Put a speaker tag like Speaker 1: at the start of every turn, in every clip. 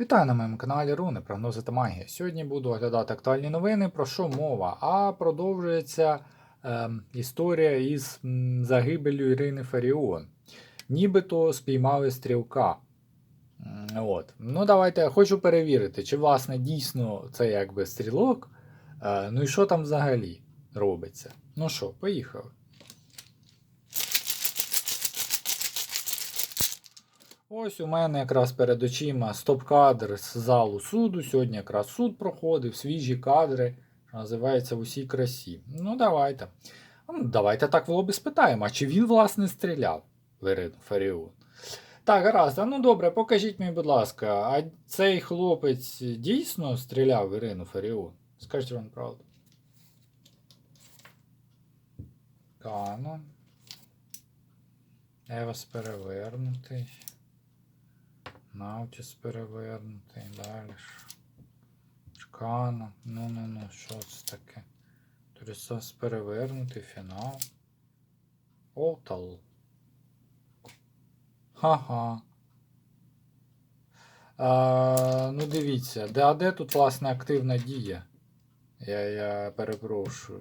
Speaker 1: Вітаю на моєму каналі Руни, прогнози та магія. Сьогодні буду оглядати актуальні новини. Про що мова? А продовжується ем, історія із загибелью Ірини Фаріон. Нібито спіймали стрілка. От. Ну, давайте я хочу перевірити, чи власне дійсно це якби стрілок. Е, ну і що там взагалі робиться. Ну що, поїхали. Ось у мене якраз перед очима стоп-кадр з залу суду. Сьогодні якраз суд проходив, свіжі кадри, називається в усій красі. Ну, давайте. Ну, давайте так в лобі спитаємо, а чи він, власне, стріляв в Ірину Фаріон? Так, гаразд, а ну добре, покажіть мені, будь ласка, а цей хлопець дійсно стріляв в Ірину Фаріон? Скажіть вам правду. Канон. Евас перевернутий. Наутіс перевернутий, далі. Чкана. Ну-ну-ну, що це таке? Турісас перевернутий, фінал. Отал. Ха-ха. А, ну дивіться, де тут, власне, активна дія? Я, я перепрошую.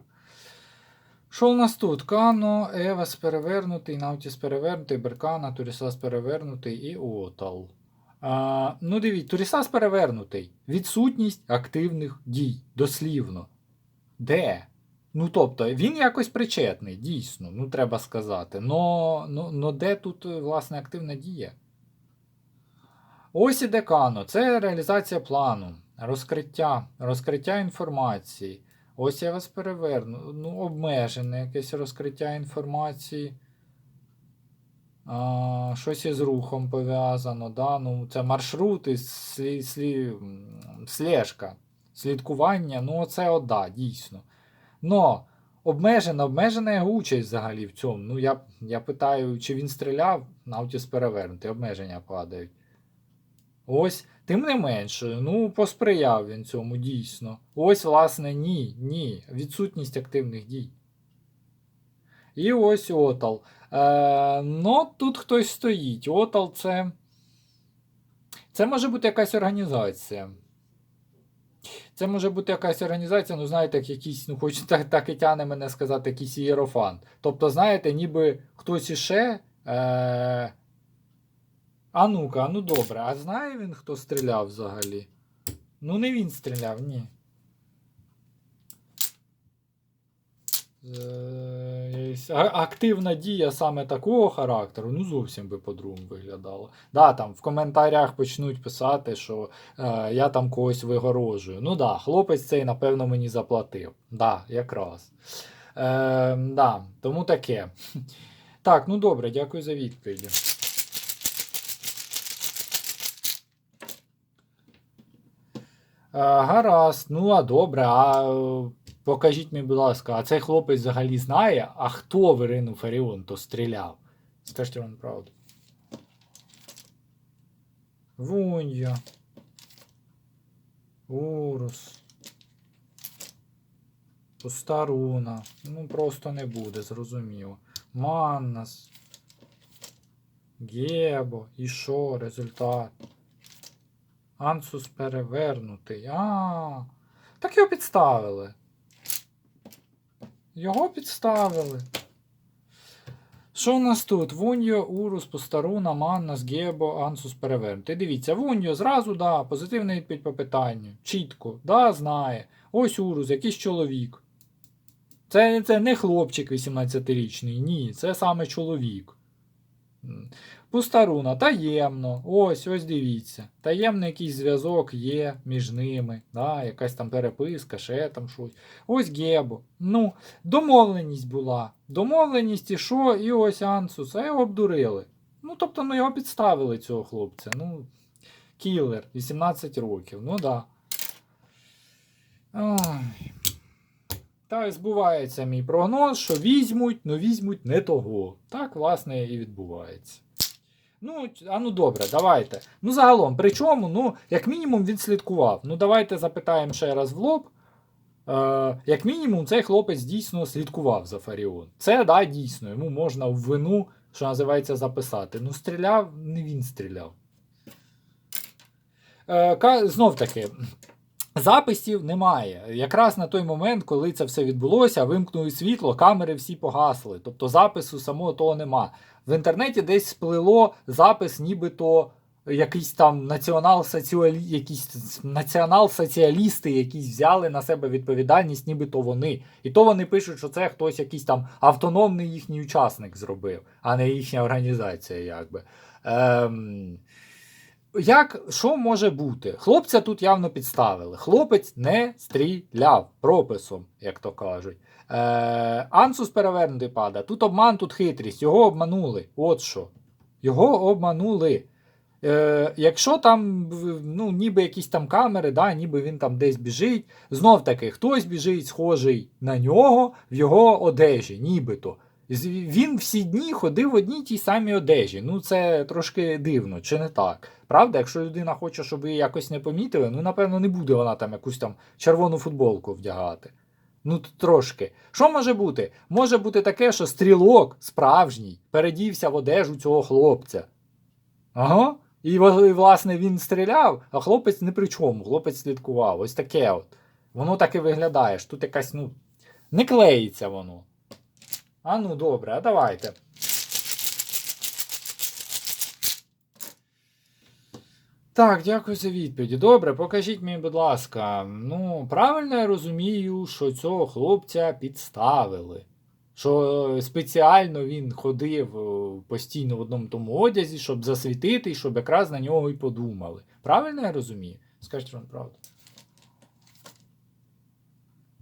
Speaker 1: Що у нас тут? Кано, Евас перевернутий, Наутіс перевернутий, Беркана, Турісас перевернутий і Отал. А, ну, дивіться, Турісас перевернутий. Відсутність активних дій. Дослівно. Де? Ну, тобто, він якось причетний, дійсно, ну треба сказати. Но, но, но де тут, е, власне, активна дія? Ось іде Кано. Це реалізація плану, розкриття, розкриття інформації. Ось я вас переверну. Ну, обмежене якесь розкриття інформації. А, щось із рухом пов'язано. Да? Ну, це маршрути, слі, слі, слежка, слідкування. Ну, це от, да, дійсно. Но обмежена, обмежена його участь взагалі в цьому. Ну, я, я питаю, чи він стріляв, Наутіс перевернутий, обмеження падають. Ось, тим не менше, ну, посприяв він цьому дійсно. Ось, власне, ні, ні. Відсутність активних дій. І ось Отал. Е, ну, тут хтось стоїть. Отал це. Це може бути якась організація. Це може бути якась організація, ну, знаєте, як якийсь, ну, хоч так, так і тяне мене сказати, якийсь ієрофант. Тобто, знаєте, ніби хтось іще. Е... А ну-ка, ну добре, а знає він, хто стріляв взагалі? Ну, не він стріляв, ні. Е, а- Активна дія саме такого характеру, ну зовсім би по-другому виглядало. Да, там в коментарях почнуть писати, що е, я там когось вигорожую. Ну да, хлопець цей, напевно, мені заплатив. Да, якраз. Е, да, тому таке. Так, ну добре, дякую за відповіді. Е, гаразд, ну а добре, а е, покажіть мені, будь ласка, а цей хлопець взагалі знає, а хто в Ірину Фаріон то стріляв? Скажіть вам правду. Вунья. Урус. Пустаруна. Ну, просто не буде, зрозуміло. Маннас. Гебо. І що? Результат? Ансус перевернутий. А. Так його підставили. Його підставили. Що у нас тут? Вуньо, Урус, Постаруна, Маннас, Гебо, Ансус перевернутий. Дивіться, Вуньо зразу, да, позитивна відповідь по питанню. Чітко, да, знає. Ось Урус, якийсь чоловік. Це, це не хлопчик 18-річний, ні, це саме чоловік. Пустаруна, таємно. Ось, ось дивіться. Таємний якийсь зв'язок є між ними. Да, якась там переписка, ще там щось. Ось Гебо. Ну, домовленість була. Домовленість і що, і ось Ансус, а його обдурили. Ну, тобто, ну його підставили цього хлопця. Ну, кілер, 18 років. Ну да. Ой. Так збувається мій прогноз, що візьмуть, ну візьмуть не того. Так, власне, і відбувається. Ну, а ну добре, давайте. Ну, загалом, при чому, ну, як мінімум, він слідкував. Ну, давайте запитаємо ще раз в лоб. Е, як мінімум, цей хлопець дійсно слідкував за Фаріон. Це, да, дійсно, йому можна в вину, що називається, записати. Ну, стріляв, не він стріляв. е, знов таки. Записів немає. Якраз на той момент, коли це все відбулося, вимкнули світло, камери всі погасли. Тобто запису самого того нема. В інтернеті десь сплило запис, нібито якийсь там націонал-соціалі... якісь націонал-соціалісти, якісь взяли на себе відповідальність, нібито вони. І то вони пишуть, що це хтось якийсь там автономний їхній учасник зробив, а не їхня організація, якби. Ем... Як що може бути? Хлопця тут явно підставили. Хлопець не стріляв прописом, як то кажуть. Е, Ансус перевернутий пада. Тут обман, тут хитрість. Його обманули. От що. Його обманули. Е, якщо там ну, ніби якісь там камери, да, ніби він там десь біжить, знов таки хтось біжить, схожий на нього в його одежі, нібито. Він всі дні ходив в одній тій самій одежі. Ну, це трошки дивно, чи не так? Правда, якщо людина хоче, щоб її якось не помітили, ну, напевно, не буде вона там якусь там червону футболку вдягати. Ну, трошки. Що може бути? Може бути таке, що стрілок справжній передівся в одежу цього хлопця. Ага. І, власне, він стріляв, а хлопець не при чому. Хлопець слідкував. Ось таке от. Воно так і виглядає. Тут якась, ну, не клеїться воно. А ну добре, а давайте. Так, дякую за відповіді. Добре, покажіть мені, будь ласка. Ну, правильно я розумію, що цього хлопця підставили. Що спеціально він ходив е, постійно в одному тому одязі, щоб засвітити, і щоб якраз на нього і подумали. Правильно я розумію? Скажіть вам правду.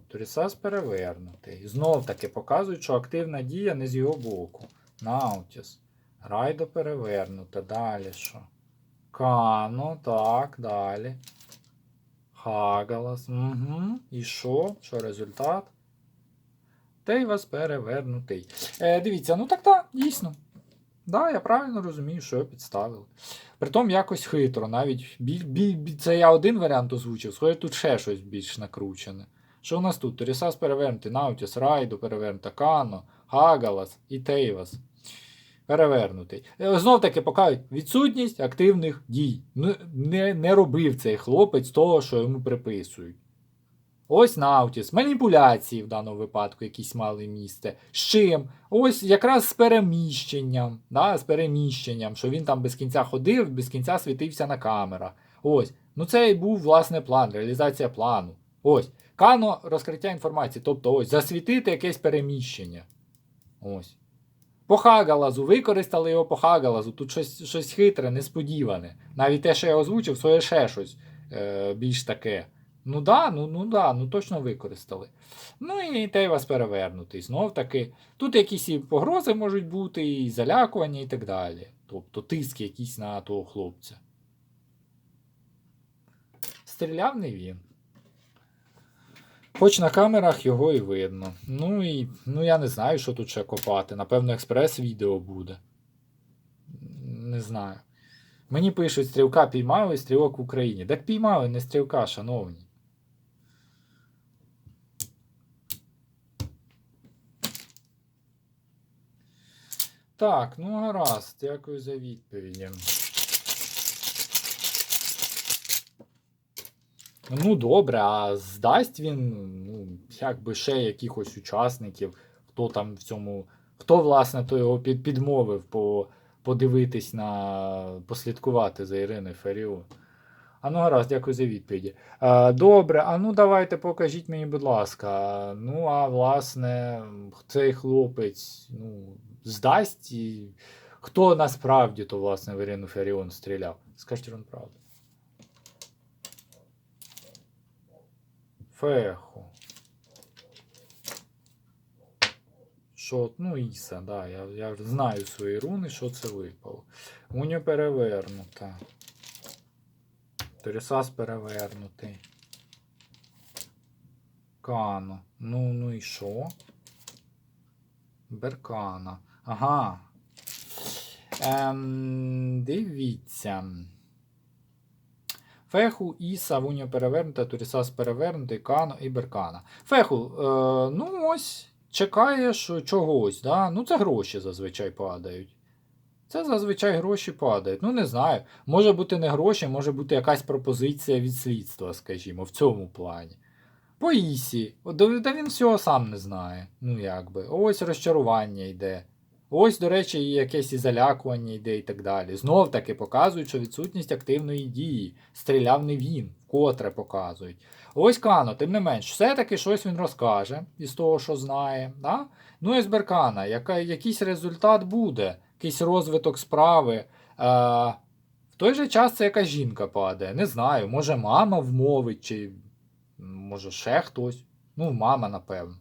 Speaker 1: Торісас перевернутий. Знов таки показують, що активна дія не з його боку. Наутіс. Райдо перевернута. Далі що? Кано, так, далі. Хагалас. Угу. І що? Що результат? Тейвас перевернутий. Е, дивіться, ну так так, дійсно. Да, я правильно розумію, що його підставили. Притом якось хитро, навіть бі, бі, бі- це я один варіант озвучив, схоже, тут ще щось більш накручене. Що у нас тут? Торісас перевернутий, Наутіс, Райду перевернута, Кано, Хагалас і Тейвас. Перевернутий. Е, Знов таки покажуть відсутність активних дій. Ну, не, не робив цей хлопець того, що йому приписують. Ось Наутіс, маніпуляції в даному випадку якісь мали місце. З чим? Ось якраз з переміщенням. Да, з переміщенням, що він там без кінця ходив, без кінця світився на камерах. Ось. Ну це і був власне план, реалізація плану. Ось. Кано розкриття інформації. Тобто ось засвітити якесь переміщення. Ось. По Хагалазу, використали його по Хагалазу. Тут щось, щось хитре, несподіване. Навіть те, що я озвучив, своє ще щось е, більш таке. Ну да, ну, ну да, ну точно використали. Ну і Тейвас перевернутий. Знов таки. Тут якісь і погрози можуть бути, і залякування, і так далі. Тобто тиск якийсь на того хлопця. Стріляв не він. Хоч на камерах його і видно. Ну і ну я не знаю, що тут ще копати. Напевно, експрес-відео буде. Не знаю. Мені пишуть, стрілка піймали, стрілок в Україні. Так піймали, не стрілка, шановні. Так, ну гаразд, дякую за відповіді. Ну, добре, а здасть він, ну, якби ще якихось учасників, хто там в цьому, хто, власне, то його під, підмовив по, подивитись на, послідкувати за Іриною Фаріон. А ну гаразд, дякую за відповіді. А, добре, а ну давайте покажіть мені, будь ласка. Ну, а власне, цей хлопець ну, здасть, і хто насправді то, власне, в Ірину Фаріон стріляв? Скажіть вам правду. Феху. Що, ну, Іса, да, я, я знаю свої руни, що це випало. Уню перевернута. Торісас перевернутий. Кано. Ну, ну і що? Беркана. Ага. Ем, дивіться. Феху, Іса, Вуньо перевернута, Турісас перевернутий, Кано і Беркана. Феху, е, ну ось, чекає що чогось, да? ну це гроші зазвичай падають. Це зазвичай гроші падають. Ну, не знаю. Може бути не гроші, може бути якась пропозиція від слідства, скажімо, в цьому плані. По Ісі. Да він всього сам не знає. Ну, якби. Ось розчарування йде. Ось, до речі, і якесь і залякування йде і так далі. Знов таки показують, що відсутність активної дії. Стріляв не він, вкотре показують. Ось Кано, тим не менш, все-таки щось він розкаже із того, що знає. Да? Ну і з Беркана, яка, якийсь результат буде, якийсь розвиток справи. Е, в той же час це якась жінка падає. Не знаю, може мама вмовить, чи може ще хтось. Ну, мама, напевно.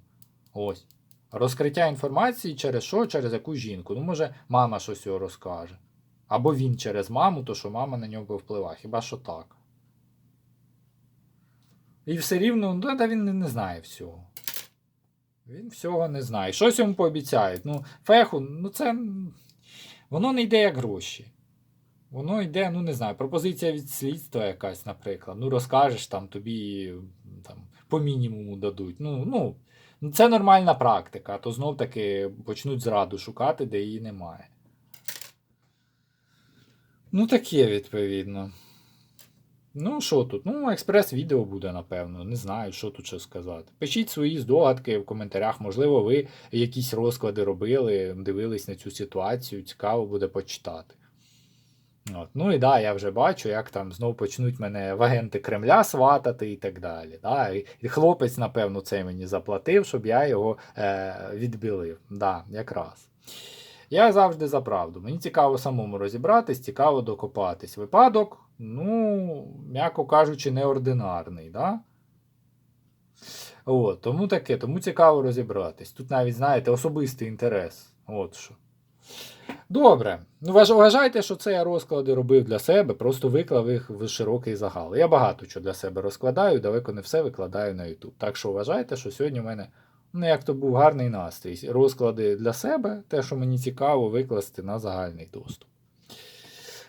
Speaker 1: Ось. Розкриття інформації через що? Через яку жінку. Ну, може, мама щось його розкаже. Або він через маму, то що мама на нього впливає. Хіба що так. І все рівно, ну, та він не, не знає всього. Він всього не знає. Щось йому пообіцяють. Ну, феху, ну це. Воно не йде як гроші. Воно йде, ну не знаю, пропозиція від слідства якась, наприклад. Ну, розкажеш там, тобі там, по мінімуму дадуть. Ну, ну, це нормальна практика, а то знов таки почнуть зраду шукати, де її немає. Ну, таке, відповідно. Ну, що тут? Ну, експрес-відео буде, напевно. Не знаю, що тут ще сказати. Пишіть свої здогадки в коментарях. Можливо, ви якісь розклади робили, дивились на цю ситуацію. Цікаво буде почитати. От. Ну і да, я вже бачу, як там знов почнуть мене в агенти Кремля сватати і так далі. Да? І хлопець, напевно, це мені заплатив, щоб я його е, відбілив. Да, якраз. Я завжди за правду. Мені цікаво самому розібратись, цікаво докопатись. Випадок, ну, м'яко кажучи, неординарний. Да? От, тому таке, тому цікаво розібратись. Тут навіть, знаєте, особистий інтерес. От що. Добре. Ну, важ- вважайте, що це я розклади робив для себе, просто виклав їх в широкий загал. Я багато чого для себе розкладаю, далеко не все викладаю на YouTube. Так що вважайте, що сьогодні в мене, ну як то був гарний настрій. Розклади для себе, те, що мені цікаво, викласти на загальний доступ.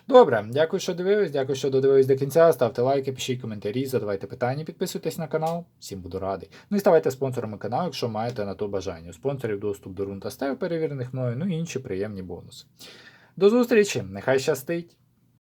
Speaker 1: Добре, дякую, що дивились, дякую, що додивились до кінця. Ставте лайки, пишіть коментарі, задавайте питання, підписуйтесь на канал. Всім буду радий. Ну і ставайте спонсорами каналу, якщо маєте на то бажання. У спонсорів доступ до рун та стев, перевірених мною, ну і інші приємні бонуси. До зустрічі! Нехай щастить!